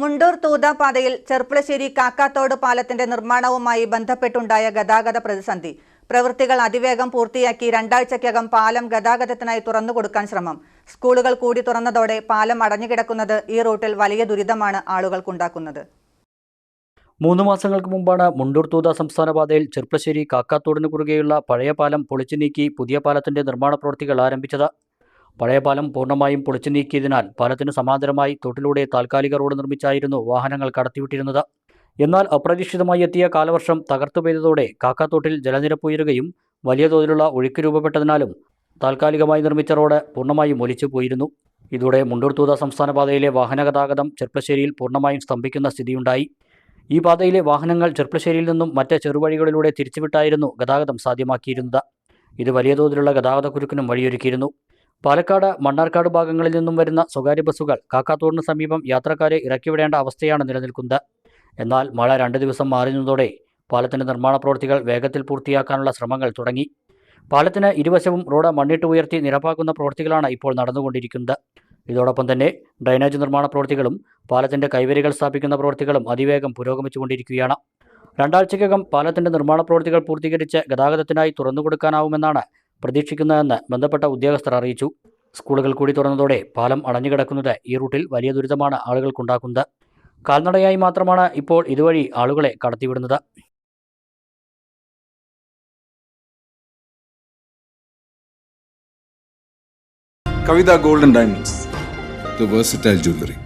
മുണ്ടൂർ തൂതാപാതയിൽ ചെർപ്പുളശ്ശേരി കാക്കാത്തോട് പാലത്തിന്റെ നിർമ്മാണവുമായി ബന്ധപ്പെട്ടുണ്ടായ ഗതാഗത പ്രതിസന്ധി. പ്രവൃത്തികൾ അതിവേഗം പൂർത്തിയാക്കി രണ്ടാഴ്ചയ്ക്കകം പാലം ഗതാഗതത്തിനായി തുറന്നുകൊടുക്കാൻ ശ്രമം. സ്കൂളുകൾ കൂടി തുറന്നതോടെ പാലം അടഞ്ഞുകിടക്കുന്നത് ഈ റൂട്ടിൽ വലിയ ദുരിതമാണ് ആളുകൾക്കുണ്ടാക്കുന്നത്. മൂന്ന് മാസങ്ങൾക്ക് മുമ്പാണ് മുണ്ടൂർ തൂത സംസ്ഥാന പാതയിൽ ചെർപ്പശ്ശേരി കാക്കാത്തോടിന് കുറുകെയുള്ള പഴയ പാലം പൊളിച്ചു നീക്കി പുതിയ പാലത്തിന്റെ നിർമ്മാണ പ്രവൃത്തികൾ ആരംഭിച്ചത്. പഴയ പാലം പൂർണമായും പൊളിച്ചു നീക്കിയതിനാൽ പാലത്തിന് സമാന്തരമായി തൊട്ടിലൂടെ താൽക്കാലിക റോഡ് നിർമ്മിച്ചായിരുന്നു വാഹനങ്ങൾ കടത്തിവിട്ടിരുന്നത്. എന്നാൽ അപ്രതീക്ഷിതമായി എത്തിയ കാലവർഷം തകർത്തു പെയ്തതോടെ കാക്കാത്തോട്ടിൽ ജലനിരപ്പ് ഉയരുകയും വലിയ തോതിലുള്ള ഒഴുക്ക് രൂപപ്പെട്ടതിനാലും താൽക്കാലികമായി നിർമ്മിച്ച റോഡ് പൂർണമായും ഒലിച്ചു പോയിരുന്നു. ഇതോടെ മുണ്ടൂർത്തൂത സംസ്ഥാന പാതയിലെ വാഹന ഗതാഗതം ചെർപ്പശ്ശേരിയിൽ പൂർണമായും സ്തംഭിക്കുന്ന സ്ഥിതിയുണ്ടായി. ഈ പാതയിലെ വാഹനങ്ങൾ ചെർപ്പശ്ശേരിയിൽ നിന്നും മറ്റ് ചെറുവഴികളിലൂടെ തിരിച്ചുവിട്ടായിരുന്നു ഗതാഗതം സാധ്യമാക്കിയിരുന്നത്. ഇത് വലിയ തോതിലുള്ള ഗതാഗത കുരുക്കിനും വഴിയൊരുക്കിയിരുന്നു. പാലക്കാട് മണ്ണാർക്കാട് ഭാഗങ്ങളിൽ നിന്നും വരുന്ന സ്വകാര്യ ബസ്സുകൾ കാക്കാത്തോടിന് സമീപം യാത്രക്കാരെ ഇറക്കിവിടേണ്ട അവസ്ഥയാണ് നിലനിൽക്കുന്നത്. എന്നാൽ മഴ രണ്ട് ദിവസം മാറിയതോടെ പാലത്തിന്റെ നിർമ്മാണ പ്രവൃത്തികൾ വേഗത്തിൽ പൂർത്തിയാക്കാനുള്ള ശ്രമങ്ങൾ തുടങ്ങി. പാലത്തിന് ഇരുവശവും റോഡ് മണ്ണിട്ട് ഉയർത്തി നിരപ്പാക്കുന്ന പ്രവൃത്തികളാണ് ഇപ്പോൾ നടന്നുകൊണ്ടിരിക്കുന്നത്. ഇതോടൊപ്പം തന്നെ ഡ്രൈനേജ് നിർമ്മാണ പ്രവൃത്തികളും പാലത്തിന്റെ കൈവരികൾ സ്ഥാപിക്കുന്ന പ്രവൃത്തികളും അതിവേഗം പുരോഗമിച്ചുകൊണ്ടിരിക്കുകയാണ്. രണ്ടാഴ്ചയ്ക്കകം പാലത്തിന്റെ നിർമ്മാണ പ്രവൃത്തികൾ പൂർത്തീകരിച്ച് ഗതാഗതത്തിനായി തുറന്നുകൊടുക്കാനാവുമെന്നാണ് പ്രതീക്ഷിക്കുന്നതെന്ന് ബന്ധപ്പെട്ട ഉദ്യോഗസ്ഥർ അറിയിച്ചു. സ്കൂളുകൾ കൂടി തുറന്നതോടെ പാലം അടഞ്ഞുകിടക്കുന്നത് ഈ റൂട്ടിൽ വലിയ ദുരിതമാണ് ആളുകൾക്കുണ്ടാക്കുന്നത്. കാൽനടയായി മാത്രമാണ് ഇപ്പോൾ ഇതുവഴി ആളുകളെ കടത്തിവിടുന്നത്. Kavitha golden diamonds jewelry.